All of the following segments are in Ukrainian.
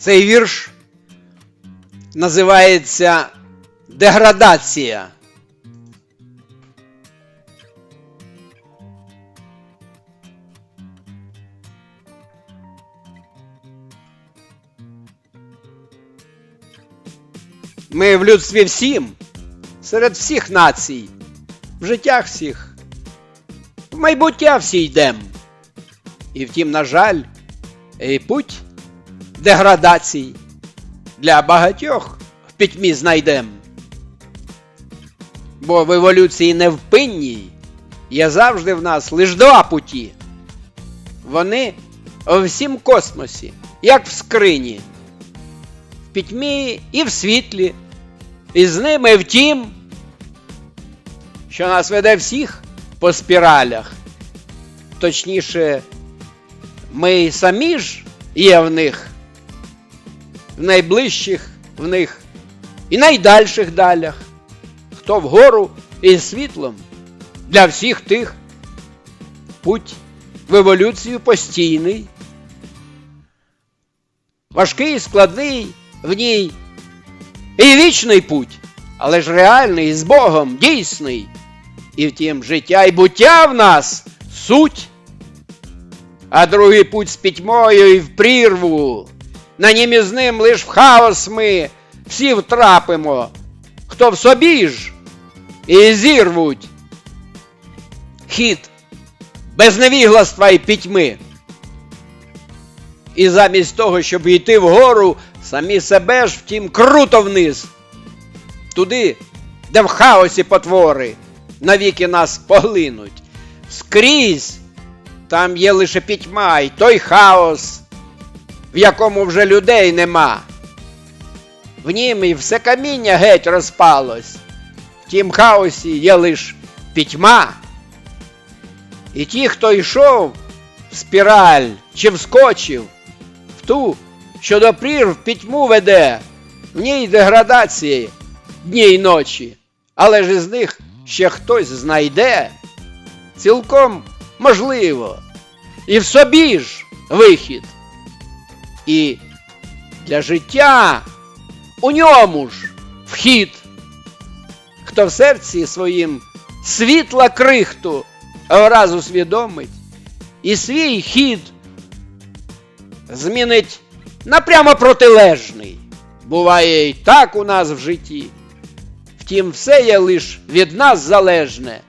Цей вірш називається Деградація. Ми в людстві всім, серед всіх націй, в життях всіх, в майбуття всі йдем. І втім, на жаль, і путь деградацій для багатьох в пітьмі знайдем. Бо в еволюції невпинній є завжди в нас лиш два путі. Вони у всім космосі, як в скрині, в пітьмі і в світлі, і з ними втім, що нас веде всіх по спіралях. Точніше, ми самі ж є в них, в найближчих в них і найдальших далях, хто вгору і світлом для всіх тих путь в еволюцію постійний, важкий, складний в ній і вічний путь, але ж реальний з Богом дійсний. І втім, життя і буття в нас суть, а другий путь з пітьмою і в прірву. На нім із ним лиш в хаос ми всі втрапимо, хто в собі ж і зірвуть. Хід без невігластва і пітьми. І замість того, щоб йти вгору, самі себе ж втім круто вниз. Туди, де в хаосі потвори навіки нас поглинуть. Скрізь там є лише пітьма і той хаос, в якому вже людей нема. В нім і все каміння геть розпалось. В тім хаосі є лиш пітьма. І ті, хто йшов в спіраль чи вскочив в ту, що до прірв пітьму веде, в ній деградації дні й ночі, але ж із них ще хтось знайде, цілком можливо, і в собі ж вихід. І для життя у ньому ж вхід, хто в серці своїм світла крихту враз усвідомить і свій хід змінить напрямо протилежний. Буває і так у нас в житті. Втім, все є лиш від нас залежне.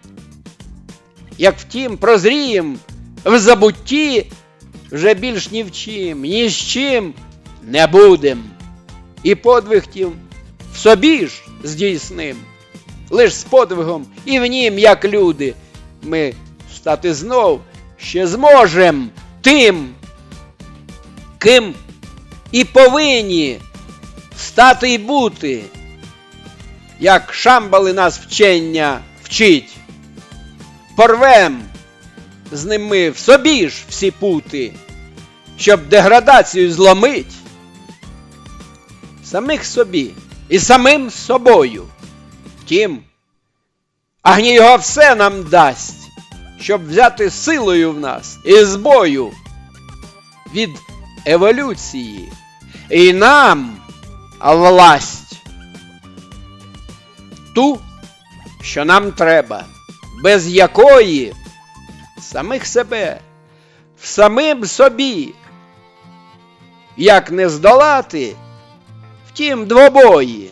Як втім, прозрієм в забутті вже більш ні в чим, ні з чим не будем. І подвиг тім в собі ж здійсним, лиш з подвигом і в нім, як люди, ми стати знов ще зможем тим, ким і повинні стати й бути, як шамбали нас вчення вчить. Порвем з ними в собі ж всі пути, щоб деградацію зломить самих собі і самим собою. Втім, агні його все нам дасть, щоб взяти силою в нас і з бою від еволюції і нам власть. Ту, що нам треба, без якої самих себе, в самим собі, як не здолати, втім двобої,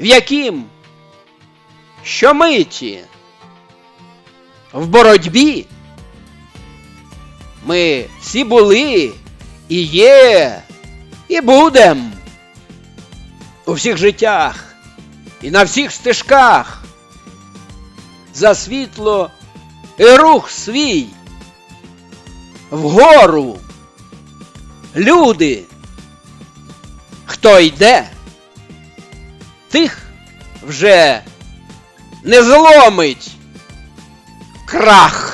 в яким щомиті в боротьбі. Ми всі були і є, і будем. У всіх життях і на всіх стежках. За світло і рух свій вгору. Люди, хто йде, тих вже не зломить крах.